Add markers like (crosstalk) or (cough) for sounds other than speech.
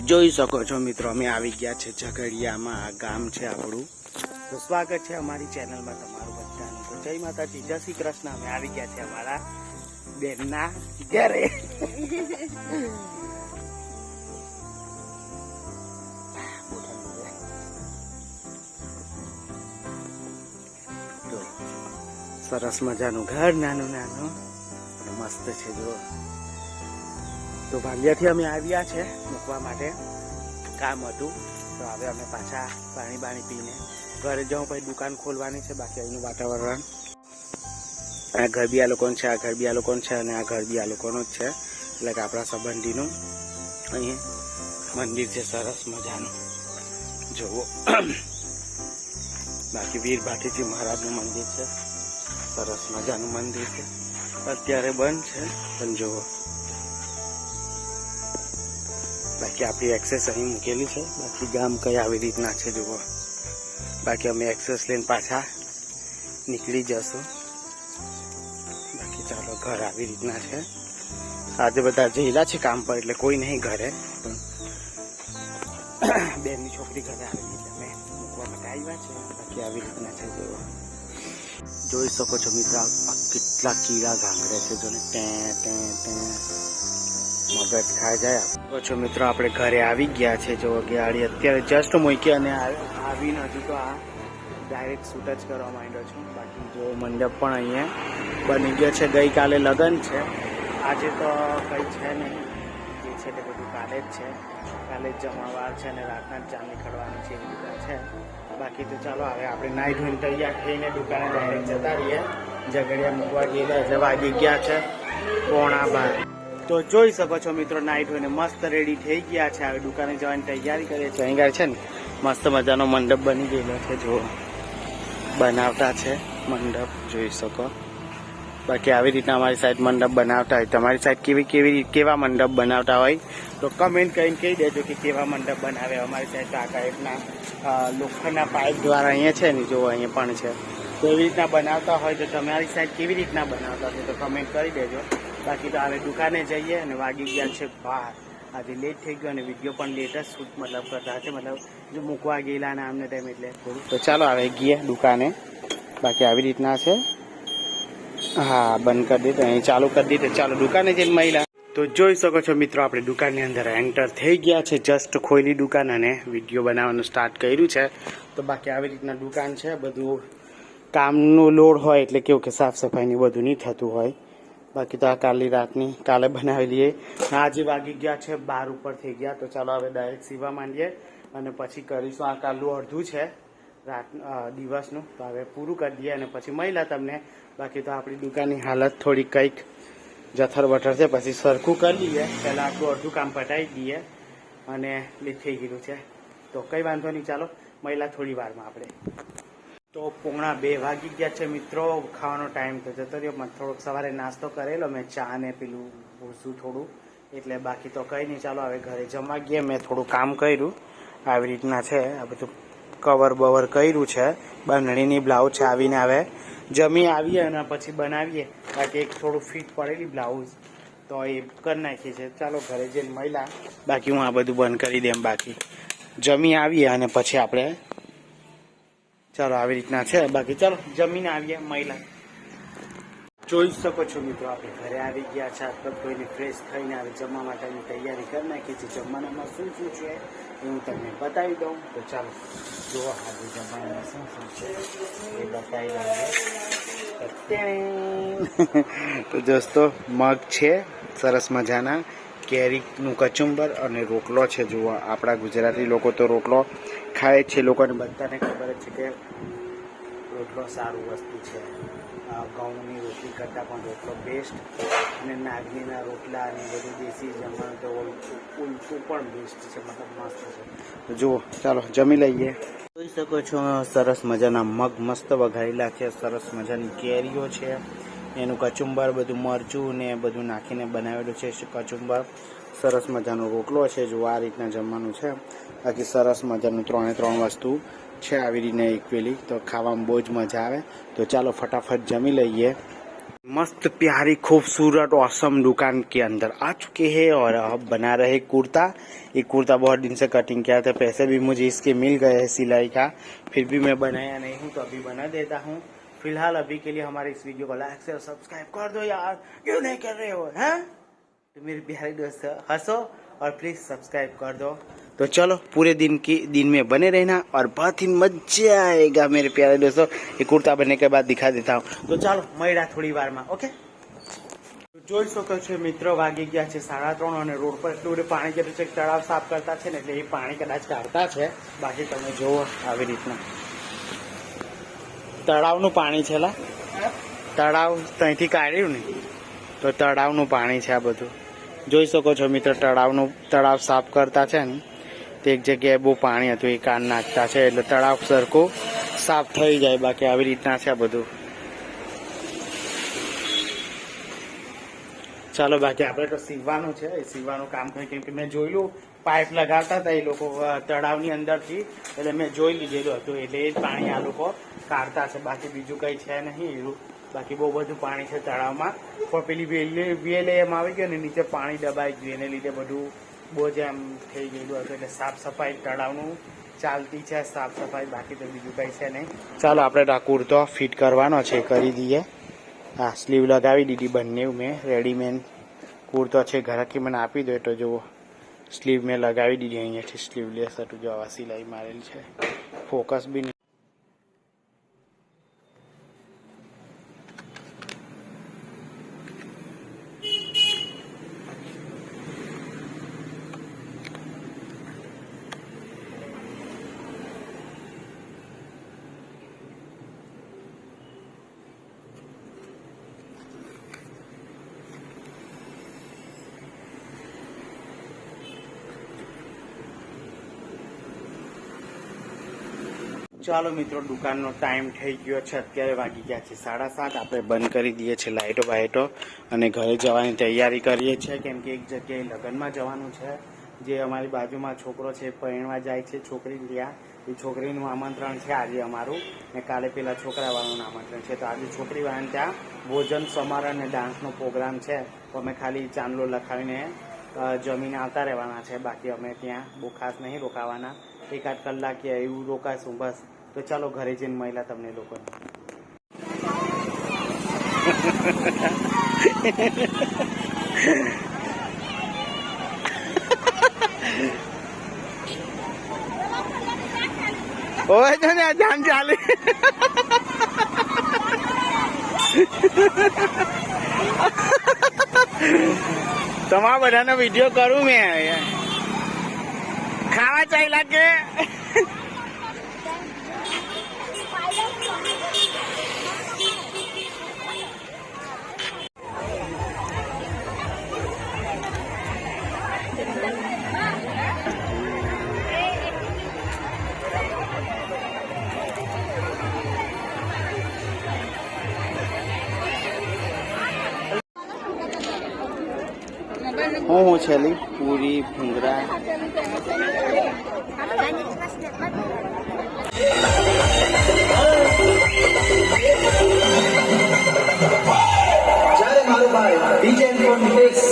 જોઈ શકો છો મિત્રો, અમે આવી ગયા છે ઝઘડિયામાં આ ગામ છે આપણું. તો સ્વાગત છે અમારી ચેનલમાં તમારું બધાનું. તો જય માતાજી, જય શ્રી કૃષ્ણ. અમે આવી ગયા છે અમારા બેનના ઘરે. સરસ મજાનું ઘર નાનું નાનું મસ્ત છે, જો. તો ભાગ્યાથી અમે આવ્યા છે મૂકવા માટે. કામ હતું. તો હવે અમે પાછા પાણી બાણી પીને ઘરે જાઉં, પછી દુકાન ખોલવાની છે, બાકી અહીંનું વાતાવરણ. આ ઘર આ લોકોનું છે, આ ઘર આ લોકોનું છે અને આ ઘર આ લોકોનું જ છે. એટલે કે આપણા સંબંધીનું. અહીં મંદિર છે, સરસ મજાનું. જુઓ. બાકી વીર ભાટીજી મહારાજનું મંદિર છે. સરસ મજાનું મંદિર છે. અત્યારે બંધ છે. પણ જુઓ. બાકી આપણી એક્સેસ અહીં મૂકેલી છે. બાકી ગામ કઈ આવી રીતના છે જુઓ. બાકી અમે એક્સેસ લઈને પાછા નીકળી જશું. બાકી ચાલો, ઘર આવી રીતના છે. આજે બધા જઈલા છે કામ પર, એટલે કોઈ નહીં ઘરે. (coughs) બેનની છોકરી ઘરે આવેલી એટલે અમે મૂકવા માટે આવ્યા છે. બાકી આવી રીતના છે જુઓ. જોઈ શકો છો મિત્ર કેટલા કીડા ઘાંઘરે છે જો ને ટે ટે. મગજ ખાઈ જાય. તો છો મિત્રો, આપણે ઘરે આવી ગયા છે. જો ગાડી અત્યારે જસ્ટ મૂકી અને આ- આવીને હજુ તો આ ડાયરેક્ટ શૂટ જ કરવા માંડ્યો છું. બાકી જો મંડપ પણ અહીંયા બની ગયો છે. ગઈકાલે લગ્ન છે. આજે તો કંઈ છે નહીં. જે છે તે બધું કાલે જ છે. કાલે જ જમણવાર છે અને રાતના જ ચાંદ નીકળવાની છે એવી રીતે છે. બાકી તો ચાલો, હવે આપણે નાઈ ધોઈને તૈયાર થઈને દુકાને ડાયરેક્ટ જતા રહીએ. ઝઘડિયા મૂકવા ગયેલા એટલે વાગી ગયા છે. પોણા બાર. તો જોઈ શકો છો મિત્રો, નાઈટ હોયને મસ્ત રેડી થઈ ગયા છે. હવે દુકાને જવાની તૈયારી કરીએ છીએ. અહીંયા છે ને, મસ્ત મજાનો મંડપ બની ગયેલો છે જો બનાવતા છે મંડપ, જોઈ શકો. બાકી આવી રીતના અમારી સાઈડ મંડપ બનાવતા હોય. તમારી સાઈડ કેવી કેવી કેવા મંડપ બનાવતા હોય, તો કમેન્ટ કરીને કહી દેજો કે કેવા મંડપ બનાવે. અમારી સાઈડ આ ટાઈપના લોખંડના પાઇપ દ્વારા અહીંયા છે ને જો અહીંયા પણ છે. તો એવી રીતના બનાવતા હોય તો તમારી સાઈડ કેવી રીતના બનાવતા હોય તો કમેન્ટ કરી દેજો. બાકી તો હવે દુકાને જઈએ અને વાગી ગયા છે બાર. આજે લેટ થઈ ગયો અને વીડિયો પણ લેટ જ શૂટ મતલબ કરતા છે મતલબ જો મૂકવા ગયેલા ને આમને ટાઈમ એટલે તો ચાલો હવે ગયા દુકાને. બાકી આવી રીતના છે. હા, બંધ કરી દીધું અહીં ચાલુ કરી દીધું ચાલો દુકાને જઈને મહિલા. તો જોઈ શકો છો મિત્રો, આપણે દુકાનની અંદર એન્ટર થઈ ગયા છે. જસ્ટ ખોલી દુકાન અને વીડિયો બનાવવાનું સ્ટાર્ટ કર્યું છે. તો બાકી આવી રીતના દુકાન છે. બધું કામનું લોડ હોય એટલે કેવું કે સાફ સફાઈની બધું નહીં થતું હોય. બાકી તો આ કાલની રાતની કાલે બનાવી લઈએ આજે વાગી ગયા છે, બાર ઉપર થઈ ગયા. તો ચાલો હવે ડાયરેક્ટ સીવા માંડીએ અને પછી કરીશું. આ કાલનું અડધું છે રાત દિવસનું. તો હવે પૂરું કરી દઈએ અને પછી મહિલા તમને. બાકી તો આપણી દુકાનની હાલત થોડી કંઈક જથર બથર છે. પછી સરખું કરી લઈએ. પહેલાં આટલું અડધું કામ પટાવી દઈએ. અને લીક થઈ ગયેલું છે. તો કંઈ વાંધો નહીં. ચાલો મહિલા થોડી વારમાં આપણે. તો પોણા બે વાગી ગયા છે મિત્રો, ખાવાનો ટાઈમ તો રહ્યો, પણ થોડોક સવારે નાસ્તો કરેલો, મેં ચા ને પેલું ભૂસું થોડું, એટલે બાકી તો કંઈ નહીં. ચાલો, હવે ઘરે જમવા ગયા મેં થોડું કામ કર્યું. આવી રીતના છે, આ બધું કવર બવર કર્યું છે. બંધણીની બ્લાઉઝ છે, આવીને આવે જમી આવીએ અને પછી બનાવીએ. બાકી એક થોડું ફિટ પડેલી બ્લાઉઝ તો એ કરી નાખીએ છે ચાલો, ઘરે જઈને મહિલા બાકી હું આ બધું બંધ કરી દેમ બાકી. જમી આવીએ અને પછી આપણે ચાલો, આવી રીતના છે. બાકી ચાલો, જમીને આવીએ, મહિલા. જોઈ શકો છો મિત્રો, આપણે ઘરે આવી ગયા છે. આપણે કોઈને ફ્રેશ થઈને આવે જમવા માટેની તૈયારી કરી નાખી છે. જમવાનામાં શું શું છે હું તમને બતાવી દઉં. તો ચાલો જોવા આજે જમવાનામાં શું શું છે, એ બતાવી દઉં તો દોસ્તો, મગ છે, સરસ મજાના. કેરીનું કચુંબર અને રોટલો છે. જુઓ, આપણા ગુજરાતી લોકો તો રોટલો ખાય છે લોકોને બધાને ખબર જ છે કે રોટલો સારું વસ્તુ છે. ઘઉંની રોટલી કરતાં પણ રોટલો બેસ્ટ અને નાગલીના રોટલા અને બધું દેશી જમવાનું તો ઉલટું પણ બેસ્ટ છે, મતલબ મસ્ત છે. જુઓ, ચાલો, જમી લઈએ. જોઈ શકો છો, સરસ મજાના મગ મસ્ત વઘારેલા છે, સરસ મજાની કેરીઓ છે. એનું કચુંબર, બધું મરચું ને બધું નાખીને બનાવેલું છે કચુંબર. સરસ મજાનો રોટલો છે જો આ રીતના જમવાનું છે બાકી સરસ મજાનું ત્રણે ત્રણ વસ્તુ છે આવી રીતના એકવેલી તો ખાવામાં બહુ જ મજા આવે તો ચાલો ફટાફટ જમી લઈએ मस्त प्यारी खूबसूरत औसम दुकान के अंदर आ चुके हैं और अब बना रहे कुर्ता ये कुर्ता बहुत दिन से कटिंग किया था पैसे भी मुझे इसके मिल गए हैं सिलाई का फिर भी मैं बनाया नहीं हूँ तो अभी बना देता हूँ फिलहाल अभी के लिए हमारे इस वीडियो को लाइक से सब्सक्राइब कर दो यार क्यों नहीं कर रहे हो हैं तो मेरे प्यारे दोस्त हंसो और प्लीज सब्सक्राइब कर दो तो चलो पूरे दिन की दिन में बने रहना और बहुत ही मजा आएगा मेरे प्यारे दोस्तों ये कुर्ता बनने के बाद दिखा देता हूँ तो ચાલો મળ્યા થોડી વારમાં ઓકે જોઈ શકો છો મિત્રો વાગી ગયા છે સાડા ત્રણ અને રોડ પર એટલું બધું પાણી જતું છે કે તળાવ સાફ કરતા છે ને એટલે એ પાણી કદાચ કાઢતા છે બાકી તમે જુઓ આવી રીતના તળાવનું પાણી છે લા તળાવ ત્યાંથી કાઢ્યું ને તો તળાવનું પાણી છે આ બધું જોઈ શકો છો મિત્ર, તળાવનું તળાવ સાફ કરતા છે ને. તે એક જગ્યાએ બહુ પાણી હતું, એ કાન નાખતા છે, એટલે તળાવ સરખું સાફ થઈ જાય, બાકી આવી રીતના છે બધું. ચાલો, બાકી આપણે તો સીવવાનું છે, એ સીવવાનું કામ કર્યું કેમ કે મેં જોયેલું, પાઇપ લગાવતા હતા એ લોકો તળાવની અંદરથી, એટલે મેં જોઈ લીધેલું હતું, એટલે એ પાણી આ લોકો કાઢતા છે, બાકી બીજું કંઈ છે નહીં એવું. બાકી બહુ બધું પાણી છે તળાવમાં. પણ પેલી વેલે વેલે એમ આવી ગયો ને નીચે પાણી દબાઈ ગયું. એને લીધે બધું બહુ જ એમ થઈ ગયેલું હતું. એટલે સાફ સફાઈ તળાવનું ચાલતી છે સાફ સફાઈ બાકી તો બીજું કંઈ છે નહીં. ચાલો, આપણે આ કુર્તો ફિટ કરવાનો છે. કરી દઈએ. હા, સ્લીવ લગાવી દીધી બંને મેં. રેડીમેડ કુર્તો છે ઘરાકી મને આપી દો. તો જુઓ. સ્લીવ મેં લગાવી દીધી. અહીંયાથી સ્લીવ લેસ હતું. જો આવા સિલાઈ મારેલી છે. ફોકસ બી ચાલો મિત્રો, દુકાનનો ટાઈમ થઈ ગયો છે. અત્યારે વાગી ગયા છે સાડા સાત. આપણે બંધ કરી દઈએ છીએ લાઇટો બાઇટો અને ઘરે જવાની તૈયારી કરીએ છીએ. કેમ કે એક જગ્યાએ લગ્નમાં જવાનું છે. જે અમારી બાજુમાં છોકરો છે પરણવા જાય છે. છોકરી ત્યાં એ છોકરીનું આમંત્રણ છે આજે અમારું. ને કાલે પેલા છોકરાવાળાનું આમંત્રણ છે. તો આજે છોકરી વાળાને ત્યાં ભોજન, સમારોહ અને ડાન્સનો પ્રોગ્રામ છે. તો અમે ખાલી ચાંદલો લખાવીને જમીને આવતા રહેવાના છે. બાકી અમે ત્યાં બહુ ખાસ નહીં રોકાવાના. એકાદ કલાક કે એવું રોકાશું, બસ. તો ચાલો ઘરે જઈને મહિલા તમને લોકોને. ઓય જો ને જાન ચાલે. તમારા બધાનો વીડિયો કરું મેં. ખાવા ચાલ્યા કે? હું હું છેલ્લી પૂરી ભૂંગરા જ્યારે મારું ભાઈ ડીજે ફિક્સ